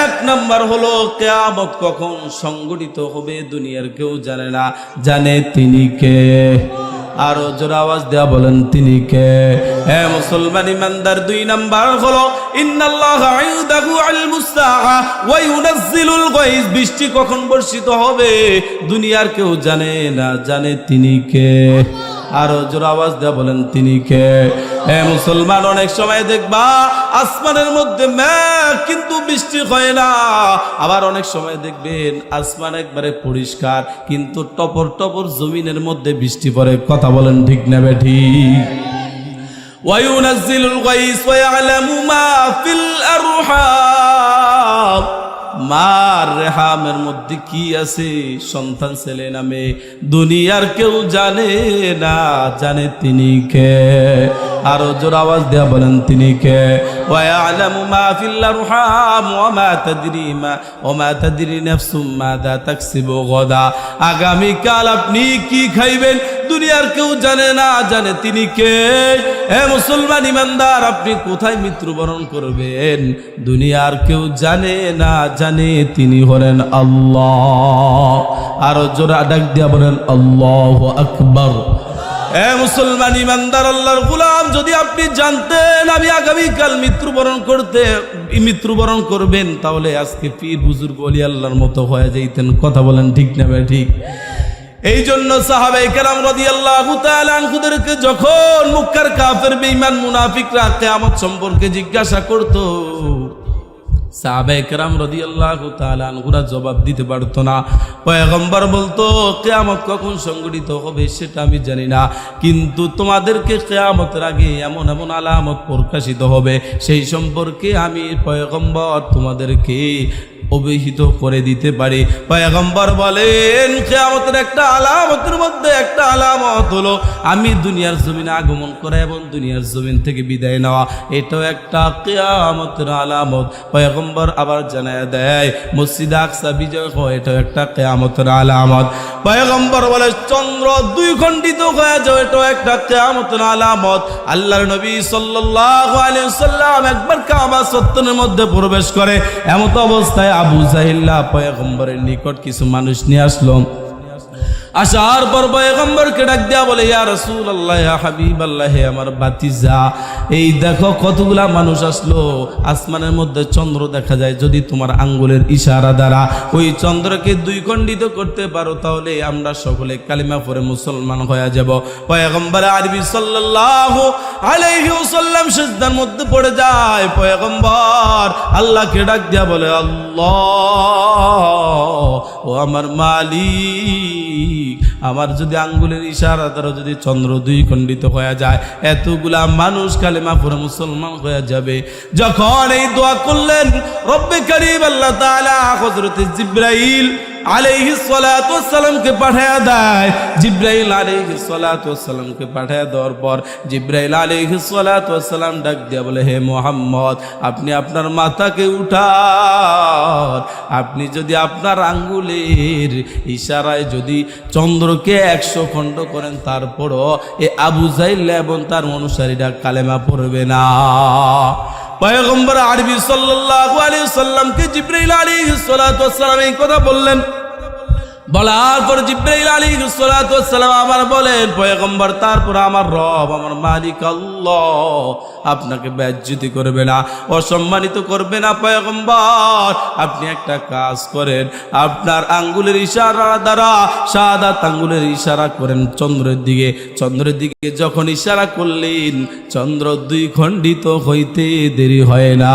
এক নাম্বার হলো, কেয়ামত কখন সংগঠিত হবে দুনিয়ার কেউ জানে না। জানে তিনি কে? আরও জোর আওয়াজ দেয়া বলেন, তিনি কে? হ্যাঁ মুসলমান ইমানদার দুই নাম্বার হলো, ইন্নাল্লাহ বৃষ্টি কখন বর্ষিত হবে দুনিয়ার কেউ জানে না জানে তিনি কে আরো জোর আওয়াজ দেয়া বলেন তিনি কে হে মুসলমান অনেক সময় দেখবা আসমানের মধ্যে মেঘ কিন্তু বৃষ্টি হয় না আবার অনেক সময় দেখবেন আসমান একবারে পরিষ্কার কিন্তু টপর টপর জমিনের মধ্যে বৃষ্টি পড়ে কথা বলেন ঠিক নেবে ঠিক وينزل الغيث ويعلم ما في الأرحام মার রেহামের মধ্যে কি আছে? সন্তান, ছেলে নামে দুনিয়ার কেউ জানে না, জানে তিনি কে? আরও জোর আওয়াজ দেয়া বলেন, তিনি কে? ওয়ালামু মা মা আপনি কি খাইবেন? দুনিয়ার কেউ জানে না, জানে তিনি কে। হে মুসলমান ইমানদার, আপনি কোথায় মৃত্যুবরণ করবেন? দুনিয়ার কেউ জানে না, জানে তিনি হলেন আল্লাহ। আরও জোরা ডাক দিয়া বলেন, আল্লাহ আকবর। এ মুসলমান ইমানদার, আল্লাহর গুলাম, যদি আপনি জানতেন আমি আগামীকাল মৃত্যুবরণ করতে, মৃত্যুবরণ করবেন, তাহলে আজকে পীর বুজুর্গ আল্লাহর মতো হয়ে যাইতেন। কথা বলেন ঠিক না ভাই, ঠিক? এই জন্য সাহাবাই রদি যখন মুক্কার কাফের, বেঈমান, মুনাফিকরা কেয়ামত সম্পর্কে জিজ্ঞাসা করত জবাব দিতে পারতো না। পয়গম্বর বলতো, কেয়ামত কখন সংগঠিত হবে সেটা আমি জানি না, কিন্তু তোমাদেরকে কেয়ামতের আগে এমন এমন আলামত প্রকাশিত হবে, সেই সম্পর্কে আমি পয়গম্বর তোমাদেরকে অভিহিত করে দিতে পারি। পয়গম্বর বলেন, কেয়ামতের একটা আলামতের মধ্যে একটা আলামত হলো, আমি দুনিয়ার জমিনে আগমন করা এবং দুনিয়ার জমিন থেকে বিদায় নেওয়া। এটাও একটা কেয়ামতের আলামত। পয়গম্বর আবার জানায় দেয়, মসজিদ আকসা বিজয় হয় এটাও একটা কেয়ামতের আলামত। পয়গম্বর বলে, চন্দ্র দুই খণ্ডিত হয়ে যাও, এটাও একটা কেয়ামতের আলামত। আল্লাহর নবী সাল্লাল্লাহু আলাইহি একবার কাবা সত্তরের মধ্যে প্রবেশ করে, এমত অবস্থায় আবু জাহিল্লা পয়গম্বরের নিকট কিছু মানুষ নিয়ে আসলো। আসার পর পয়গম্বরকে ডাক দেয়া বলে, ইয়া রাসূল আল্লাহ হাবিব আল্লাহ আমার বাতিজা এই দেখো কতগুলা মানুষ আসলো। আসমানের মধ্যে চন্দ্র দেখা যায়, যদি তোমার আঙ্গুলের ইশারা দ্বারা। ওই চন্দ্রকে দুই খণ্ডিত করতে পারো, তাহলে আমরা সকলে কালিমা পরে মুসলমান হয়ে যাব। পয়গম্বর আরবি সাল্লাল্লাহু আলাইহি ওয়াসাল্লাম সিজদার মধ্যে পড়ে যায়। পয়গম্বর আল্লাহকে ডাক দেয়া বলে, আল্লাহ, ও আমার মালিক আমার যদি আঙ্গুলের ইশারা দ্বারা যদি চন্দ্র দুই খণ্ডিত হয়ে যায়, এতগুলা মানুষ কালেমা পুরো মুসলমান হয়ে যাবে। যখন এই দোয়া করলেন, রব্বে করিম আল্লাহ তালা হজরত জিব্রাইল আলাইহি সালাতু সালামকে পাঠায়া দেয়। জিব্রাইল আলাইহি সালাতু সালামকে পাঠায়া দেওয়ার পর জিব্রাইল আলাইহি সালাতু সালাম ডাক দিয়া বলে, হে মোহাম্মদ, আপনি আপনার মাথাকে উঠান। আপনি যদি আপনার আঙ্গুলের ইশারায় যদি চন্দ্রকে একশো খণ্ড করেন, তারপরও এ আবু জাইল্লা এবং তার অনুসারীরা কালেমা পড়বে না। পয়গম্বর আরবি সাল্লাল্লাহু আলাইহি সাল্লামকে জিব্রাইল সালাতু ওয়াসসালাম এই কথা বললেন। বলার পর জিব্রাইল সালাতু ওয়াসসালাম আবার বলেন, পয়গম্বর, তারপর আমার রব, আমার মালিক আল্লাহ, আপনাকে বেজ্জতি করবে না, অসম্মানিত করবে না পয়গম্বর। আপনি একটা কাজ করেন, আপনার আঙ্গুলের ইশারা দ্বারা, সাদা আঙ্গুলের ইশারা করেন চন্দ্রের দিকে। চন্দ্রের দিকে যখন ইশারা করলেন, চন্দ্র দুই খণ্ডিত হইতে দেরি হয় না।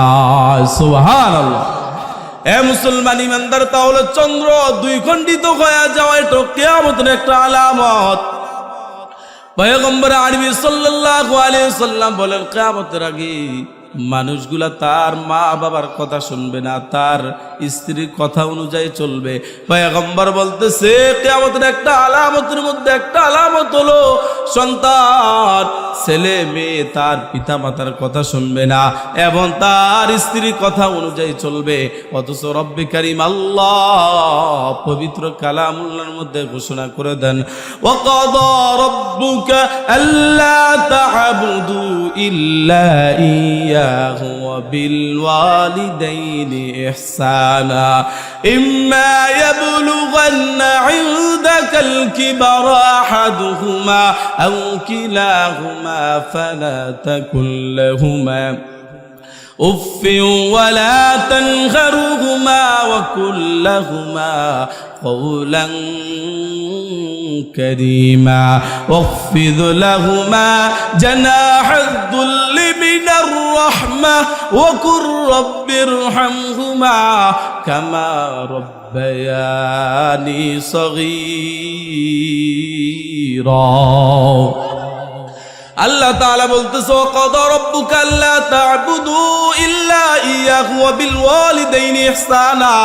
সুবহানাল্লাহ। মুসলমান ইমানদার, তাহলে চন্দ্র দুই খণ্ডিত হয়ে যাওয়া এটা কেয়ামতের একটা আলামত। মানুষগুলা তার মা বাবার কথা শুনবে না, তার স্ত্রীর কথা অনুযায়ী চলবে। পয়গম্বর বলতেছে, কিয়ামতের একটা আলামতের মধ্যে একটা আলামত হলো সন্তান ছেলে মেয়ে তার পিতা মাতার কথা শুনবে না এবং তার স্ত্রীর কথা অনুযায়ী চলবে অথচ রব্বি কারিম আল্লাহ পবিত্র কালামুল্লার মধ্যে ঘোষণা করে দেন وقضى ربك ألا تعبدوا إلا إياه وبالوالدين إحسانا إما يبلغن عندك الكبر أحدهما أو كلاهما فلا تكن لهما أف ولا تنهرهما وكن لهما قولا كريما واخفض لهما جناح الذل من الرحمة وقل رب ارحمهما كما ربياني صغيرا আল্লাহ তাআলা বলতেছে কদ রব্বুকা আল্লা তা'বুদু ইল্লা ইয়াহু ওয়া বিল ওয়ালিদাইনি ইহসানা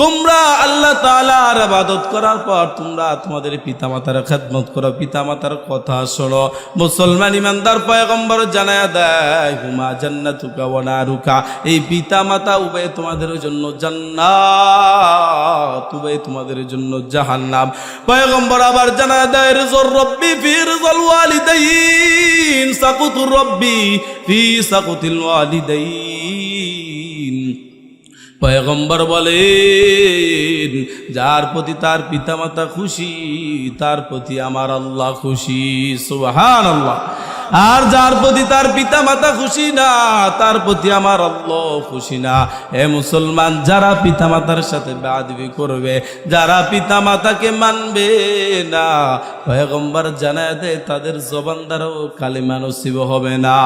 তোমরা আল্লাহ তাআলার আবাদত করার পর তোমরা তোমাদের পিতামাতার খেদমত করো। পিতামাতার কথা শোনো। মুসলমান ইমানদার পয়গম্বর জানায়া দেয়, হুমা জান্নাতুকা ওয়া নারুকা। এই পিতামাতা উভয় তোমাদের জন্য জান্নাত, উভয় তোমাদের জন্য জাহান্নাম। পয়গম্বর আবার জানায়া দেয়, রিজর রব্বি ফি রিজল ওয়ালিদাইন, সাকুতুর রব্বি ফি সাকুতিল ওয়ালিদাইন। পয়গম্বর বলেন, যার প্রতি তার পিতামাতা খুশি, তার প্রতি আমার আল্লাহ খুশি। আল্লাহ আর যার প্রতি তার পিতা মাতা খুশি না, তার প্রতি আমার আল্লাহ খুশি না। এ মুসলমান, যারা পিতা মাতার সাথে বাদবি করবে, যারা পিতা মাতাকে মানবে না, পয়গম্বর জানায় দেয়, তাদের জবান দ্বারাও কালিমা নসিব হবে না।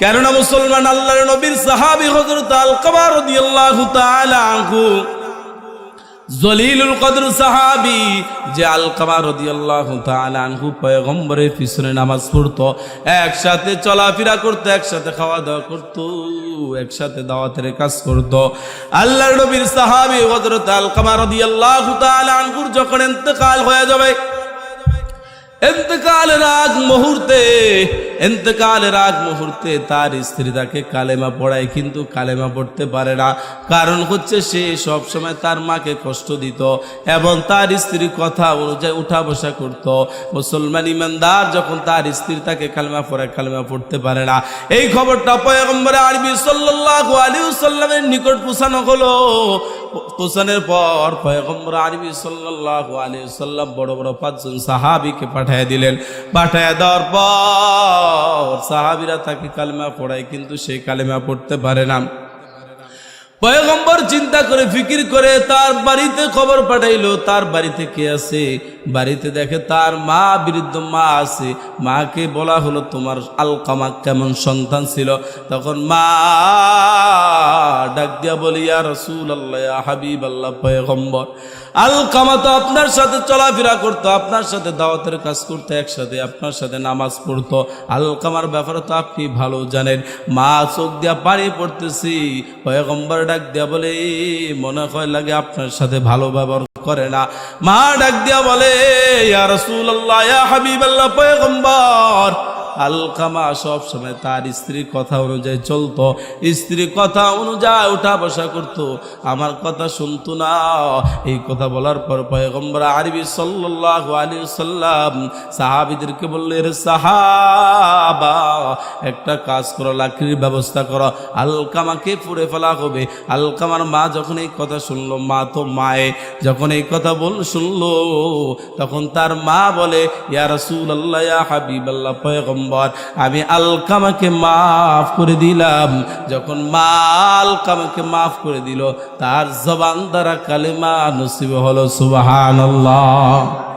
কেননা মুসলমান আল্লাহর নবীর সাহাবি হযরত আলকামা রাদিয়াল্লাহু তাআলা আনহু জলিলুল কদর সাহাবি, যে আলকামা রাদিয়াল্লাহু তাআলা আনহু পয়গম্বরের পিছনে নামাজ পড়তো, একসাথে চলাফেরা করতো, একসাথে খাওয়া দাওয়া করতো, একসাথে দাওয়াতের কাজ করতো। আল্লাহর নবীর সাহাবি হযরত আলকামা রাদিয়াল্লাহু তাআলা আনহুর যখন ইন্তেকাল হয়ে যাবে এন্তকালের আগ মুহূর্তে, এন্তকালের আগ মুহূর্তে তার স্ত্রী তাকে কালেমা পড়ায়, কিন্তু কালেমা পড়তে পারে না। কারণ হচ্ছে সে সব সময় তার মাকে কষ্ট দিত এবং তার স্ত্রীর কথা অনুযায়ী উঠা বসা করত। মুসলমান ইমানদার যখন তার স্ত্রী তাকে কালেমা পড়ায়, কালেমা পড়তে পারে না। এই খবরটা পয়গম্বরে আরবি আলাইহি সাল্লামের নিকট পৌঁছানো হলো। পৌঁছানোর পর পয়গম্বর আরবি সাল্লাল্লাহু আলাইহি সাল্লাম বড় বড় পাঁচজন সাহাবীকে পাঠিয়ে দিলেন। পাঠিয়ে দেওয়ার পর সাহাবীরা তাকে কালেমা পড়ায়, কিন্তু সেই কালেমা পড়তে পারে না। পয়গম্বর চিন্তা করে ফিকির করে তার বাড়িতে খবর পাঠাইলো, তার বাড়িতে কে আছে? বাড়িতে দেখে তার মা, বৃদ্ধ মা আছে। মাকে বলা হলো, তোমার আলকামা কেমন সন্তান ছিল? তখন মা ডাক দিয়া বলি, ইয়া রসুল আল্লাহ হাবিব আল্লাহ পয়গম্বর আলকামা তো আপনার সাথে চলাফেরা করতো, আপনার সাথে দাওয়াতের কাজ করতো, একসাথে আপনার সাথে নামাজ পড়তো। আলকামার ব্যাপারে তো আপনি ভালো জানেন। মা চোখ দিয়া পানি পড়তেছি। পয়গম্বর ডাক দিয়া বলে মনে হয় লাগে আপনার সাথে ভালো ব্যবহার করে না। মা ডাক দিয়া বলে, ইয়া রাসূলুল্লাহ, ইয়া হাবিবাল্লাহ, পয়গম্বর আলকামা সব সময় তার স্ত্রীর কথা অনুযায়ী চলতো। স্ত্রীর কথা অনুযায়ী উঠা বসা করতো। আমার কথা শুনতো না। এই কথা বলার পর পয়গম্বর আরবি সাল্লাল্লাহু আলাইহি সাল্লাম সাহাবীদেরকে বললেন সাহাবা, একটা কাজ করো, লাকড়ির ব্যবস্থা করো। আলকামাকে পুড়ে ফেলা হবে? আলকামার মা যখন এই কথা শুনলো, মা তো মায়ে, যখন এই কথা বল, শুনলো, তখন তার মা বলে, ইয়া রাসূলুল্লাহ, ইয়া হাবিবাল্লাহ, পয়গম্বর আমি আলকামাকে মাফ করে দিলাম। যখন মা আলকামাকে মাফ করে দিল, তার জবান দ্বারা কালেমা নসিব হলো, সুবহানাল্লাহ।